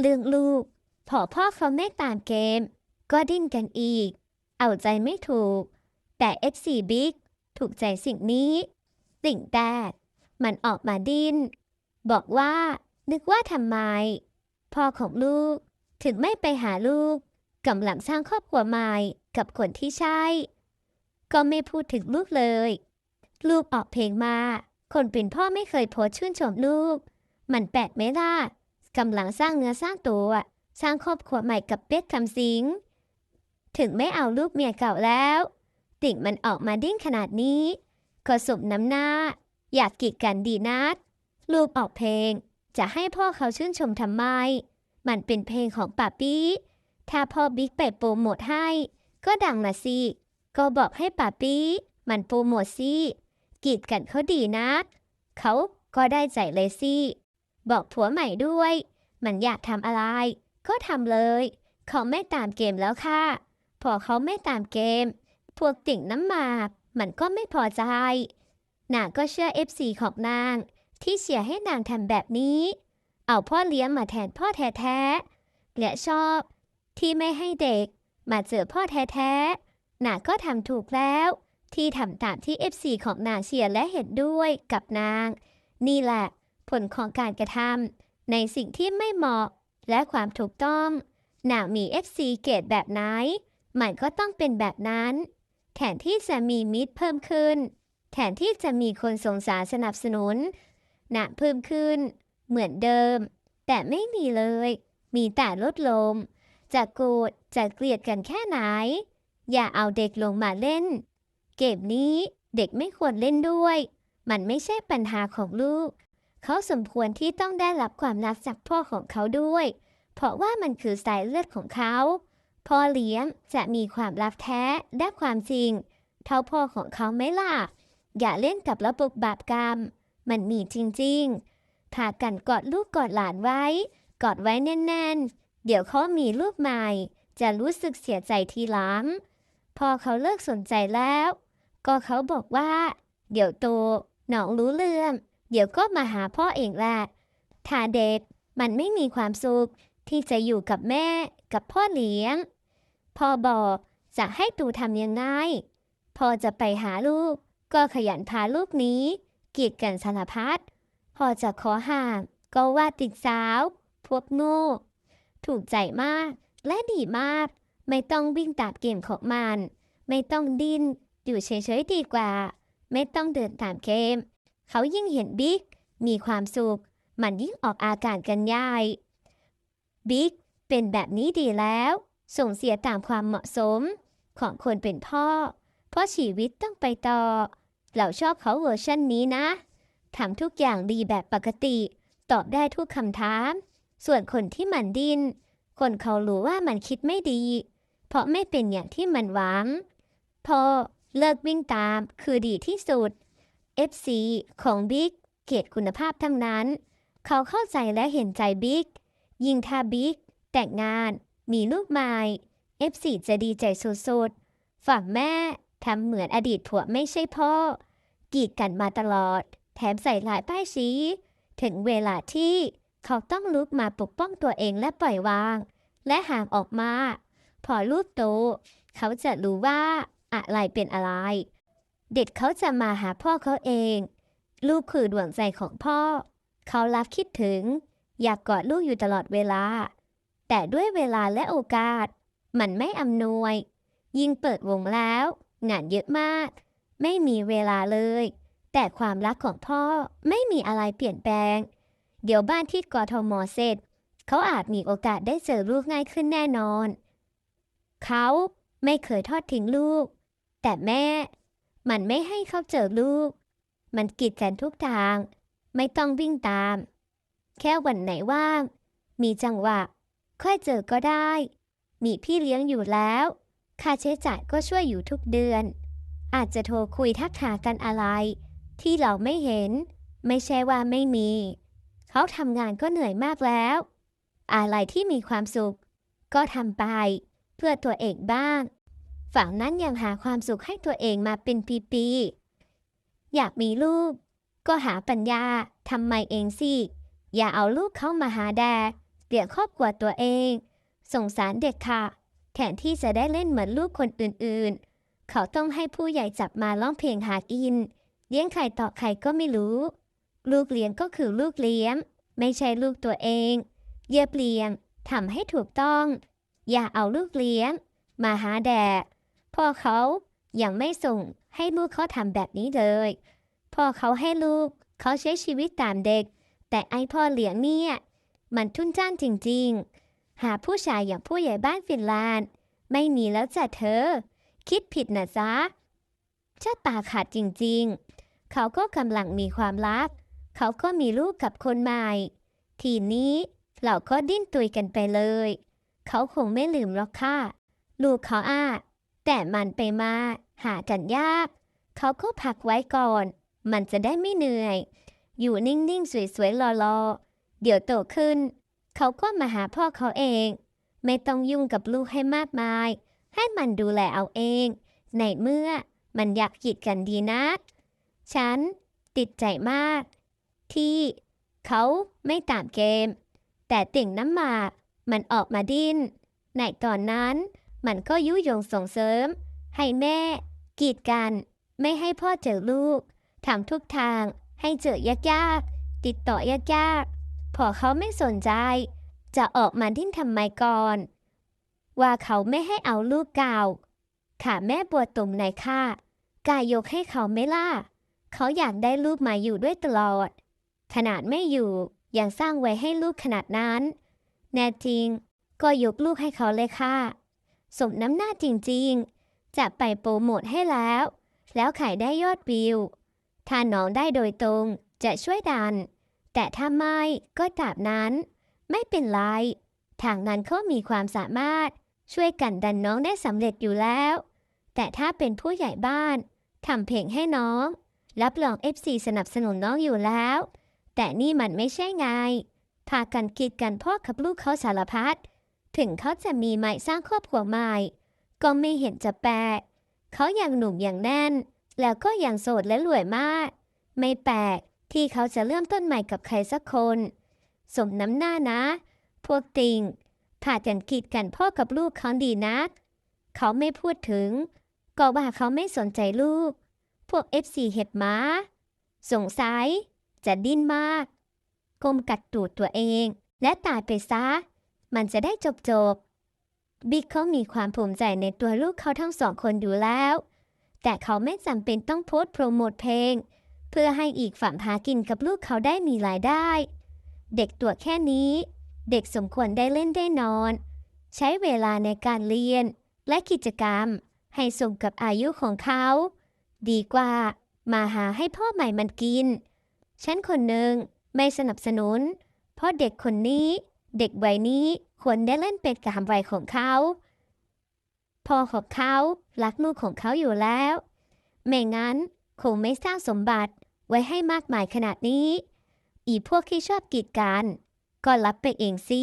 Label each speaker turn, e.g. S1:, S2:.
S1: เรื่องลูก พอพ่อเขาไม่ตามเกม ก็ดิ้นกันอีก เอาใจไม่ถูก แต่ FC Big ถูกใจสิ่งนี้ สิ่งแต่มันออกมาดิ้น บอกว่า นึกว่าทำไม พ่อของลูก ถึงไม่ไปหาลูกกำลังสร้างครอบครัวใหม่กับคนที่ใช่ ก็ไม่พูดถึงลูกเลย ลูกออกเพลงมา คนเป็นพ่อไม่เคยโพสชื่นชมลูก มันแปลกไหมล่ะ กำลังสร้างเนื้อสร้างตัว สร้างครอบครัวใหม่กับเป็ดคำสิง ถึงไม่เอาลูกเมียเก่าแล้ว ติ่งมันออกมาดิ้นขนาดนี้ก็สมน้ำหน้า อยากกีดกันดีนักลูกออกเพลง จะให้พ่อเขาชื่นชมทำไม มันเป็นเพลงของป่าปี้ถ้าพ่อบิ๊กไปโปรโมทให้ ก็ดังละสิ ก็บอกให้ป่าปี้มันโปรโมทสิกีดกันเขาดีนักเขาก็ได้ใจเลยสิ บอกผัวใหม่ด้วย มันอยากทำอะไร ก็ทำเลย เขาไม่ตามเกมแล้วค่ะ พอเขาไม่ตามเกม พวกติ่งน้ำหมากมันก็ไม่พอใจ นางก็เชื่อ FC ของนาง ที่เชียร์ให้นางทำแบบนี้ เอาพ่อเลี้ยงมาแทนพ่อแท้ๆ และชอบ ที่ไม่ให้เด็ก มาเจอพ่อแท้ๆ นางก็ทำถูกแล้ว ที่ทำตามที่ FC ของนางเชียร์และเห็นด้วยกับนาง นี่แหละ ผลของการกระทำในสิ่งที่ไม่เหมาะและความถูกต้อง หนางมี FC เกรดแบบไหน มันก็ต้องเป็นแบบนั้น แทนที่จะมีมิตรเพิ่มขึ้น แทนที่จะมีคนสงสารสนับสนุน หนาเพิ่มขึ้น เหมือนเดิม แต่ไม่มีเลย มีแต่ลดลงจะโกรธจะเกลียดกันแค่ไหน อย่าเอาเด็กลงมาเล่น เกมนี้เด็กไม่ควรเล่นด้วย มันไม่ใช่ปัญหาของลูก เขาสมควรที่ต้องได้รับความรักจากพ่อของเขาด้วย เพราะว่ามันคือสายเลือดของเขาพ่อเลี้ยงจะมีความรักแท้และความจริง เท่าพ่อของเขาไหมล่ะ อย่าเล่นกับระบบบาปกรรม มันมีจริงๆพากันกอดลูกกอดหลานไว้ กอดไว้แน่นๆ เดี๋ยวเขามีลูกใหม่ จะรู้สึกเสียใจทีหลังพอเขาเลิกสนใจแล้ว ก็เขาบอกว่า เดี๋ยวโตหนองรู้เรื่อง เดี๋ยวก็มาหาพ่อเองแหละถ้าเด็กมันไม่มีความสุขที่จะอยู่กับแม่กับพ่อเลี้ยง พ่อบอกจะให้ตูทำยังไงพอจะไปหาลูก ก็ขยันพาลูกหนี้ กีดกันสารพัดพอจะขอห่างก็ว่าติดสาว พวกโง่ ถูกใจมากและดีมาก ไม่ต้องวิ่งตามเกมของมัน ไม่ต้องดิ้น อยู่เฉยๆดีกว่า ไม่ต้องเดินตามเกม เขายิ่งเห็นบิ๊กมีความสุข มันยิ่งออกอาการกันใหญ่บิ๊กเป็นแบบนี้ดีแล้ว ส่งเสียตามความเหมาะสมของคนเป็นพ่อ เพราะชีวิตต้องไปต่อ เราชอบเขาเวอร์ชันนี้นะทำทุกอย่างดีแบบปกติ ตอบได้ทุกคำถาม ส่วนคนที่มันดิน คนเขารู้ว่ามันคิดไม่ดี เพราะไม่เป็นอย่างที่มันหวัง พอเลิกวิ่งตามคือดีที่สุด FC ของบิ๊กเกรดคุณภาพทั้งนั้น เขาเข้าใจและเห็นใจบิ๊กยิ่งถ้าบิ๊กแต่งงานมีลูกใหม่ F4 จะดีใจสุดๆฝั่งแม่ทำเหมือนอดีตผัวไม่ใช่พ่อ กีดกันมาตลอด แถมใส่หลายป้ายชี้ถึงเวลาที่เขาต้องลุกมาปกป้องตัวเองและปล่อยวาง และห่างออกมา พอลูกโต เขาจะรู้ว่าอะไรเป็นอะไร เด็กเขาจะมาหาพ่อเขาเอง ลูกคือดวงใจของพ่อ เขารับคิดถึง อยากกอดลูกอยู่ตลอดเวลา แต่ด้วยเวลาและโอกาส มันไม่อำนวย ยิ่งเปิดวงแล้ว งานเยอะมาก ไม่มีเวลาเลย แต่ความรักของพ่อไม่มีอะไรเปลี่ยนแปลง เดี๋ยวบ้านที่กทมเสร็จ เขาอาจมีโอกาสได้เจอลูกง่ายขึ้นแน่นอน เขาไม่เคยทอดทิ้งลูก แต่แม่ มันไม่ให้เขาเจอลูก มันกีดกันทุกทาง ไม่ต้องวิ่งตาม แค่วันไหนว่าง มีจังหวะ ค่อยเจอก็ได้ มีพี่เลี้ยงอยู่แล้ว ค่าใช้จ่ายก็ช่วยอยู่ทุกเดือน อาจจะโทรคุยทักหากันอะไร ที่เราไม่เห็น ไม่ใช่ว่าไม่มี เขาทำงานก็เหนื่อยมากแล้ว อะไรที่มีความสุข ก็ทำไป เพื่อตัวเองบ้าง ฝั่งนั้นยังหาความสุขให้ตัวเองมาเป็นปีๆ อยากมีลูก ก็หาปัญญาทำไมเองสิ อย่าเอาลูกเข้ามาหาแดเลี้ยงครอบครัวตัวเอง สงสารเด็กค่ะ แทนที่จะได้เล่นเหมือนลูกคนอื่นๆ เขาต้องให้ผู้ใหญ่จับมาร้องเพลงหากิน เลี้ยงใครต่อใครก็ไม่รู้ ลูกเลี้ยงก็คือลูกเลี้ยง ไม่ใช่ลูกตัวเอง เยียบเลี้ยงทำให้ถูกต้อง อย่าเอาลูกเลี้ยง มาหาแดก พ่อเขายังไม่ส่งให้ลูกเขาทำแบบนี้เลย พ่อเขาให้ลูกเขาใช้ชีวิตตามเด็ก แต่ไอพ่อเลี้ยงเนี่ยมันทุ่นจ้านจริงๆ หาผู้ชายอย่างผู้ใหญ่บ้านฟินแลนด์ ไม่มีแล้วจ้ะเธอ คิดผิดนะจ๊ะชะตาขาดจริงๆ เขาก็กำลังมีความรัก เขาก็มีลูกกับคนใหม่ ทีนี้เราก็ดิ้นตุยกันไปเลย เขาคงไม่ลืมหรอกค่ะ ลูกเขาอา แต่มันไปมาหากันยาก เขาก็พักไว้ก่อน มันจะได้ไม่เหนื่อย อยู่นิ่งๆ สวยๆรอๆ เดี๋ยวโตขึ้น เขาก็มาหาพ่อเขาเอง ไม่ต้องยุ่งกับลูกให้มากมาย ให้มันดูแลเอาเอง ในเมื่อมันอยากกีดกันดีนะ ฉันติดใจมาก ที่เขาไม่ตามเกม แต่ติ่งน้ำหมากมันออกมาดิ้นในตอนนั้น มันก็ยุยงส่งเสริม ให้แม่ กีดกัน ไม่ให้พ่อเจอลูกทำทุกทางให้เจอยากๆ ติดต่อยากๆ พอเขาไม่สนใจ จะออกมาดิ้นทำไมก่อน ว่าเขาไม่ให้เอาลูกเก่าขาแม่ปวดตุ่มไหนค่ะกายยกให้เขาไม่ล่ะ เขาอยากได้ลูกมาอยู่ด้วยตลอด ขนาดไม่อยู่ยังสร้างไว้ให้ลูกขนาดนั้น แน่จริง ก็ยกลูกให้เขาเลยค่ะ สมน้ำหน้าจริงๆ จะไปโปรโมทให้แล้ว แล้วขายได้ยอดวิว ถ้าน้องได้โดยตรงจะช่วยดัน แต่ถ้าไม่ก็ตาบนั้น ไม่เป็นไร ทางนั้นเขามีความสามารถ ช่วยกันดันน้องได้สำเร็จอยู่แล้ว แต่ถ้าเป็นผู้ใหญ่บ้านทำเพลงให้น้อง รับรอง FC สนับสนุนน้องอยู่แล้ว แต่นี่มันไม่ใช่ไง พากันคิดกันพ่อกับลูกเขาสารพัด ถึงเขาจะมีใหม่สร้างครอบครัวใหม่ ก็ไม่เห็นจะแปลกเขายังหนุ่มอย่างแน่น แล้วก็ยังโสดและรวยมาก ไม่แปลกที่เขาจะเริ่มต้นใหม่กับใครสักคน สมน้ำหน้านะ พวกติงพากันคิดกันพ่อกับลูกเขาดีนัก เขาไม่พูดถึง ก็ว่าเขาไม่สนใจลูก พวก FC เห็ดหมาสงสัย จะดิ้นมากก้มกัดตูดตัวเอง และตายไปซะ มันจะได้จบจบบิ๊กเขามีความภูมิใจในตัวลูกเขาทั้งสองคนอยู่แล้ว แต่เขาไม่จำเป็นต้องโพสต์โปรโมทเพลง เพื่อให้อีกฝั่งหากินกับลูกเขาได้มีรายได้ เด็กตัวแค่นี้ เด็กสมควรได้เล่นได้นอน ใช้เวลาในการเรียนและกิจกรรม ให้สมกับอายุของเขา ดีกว่า มาหาให้พ่อใหม่มันกิน ฉันคนหนึ่งไม่สนับสนุน เพราะเด็กคนนี้ เด็กวัยนี้ควรได้เล่นเป็นกามวัยของเขา พ่อของเขารักลูกของเขาอยู่แล้ว ไม่งั้นคงไม่สร้างสมบัติไว้ให้มากมายขนาดนี้ อีพวกที่ชอบกีดกัน ก็รับไปเองสิ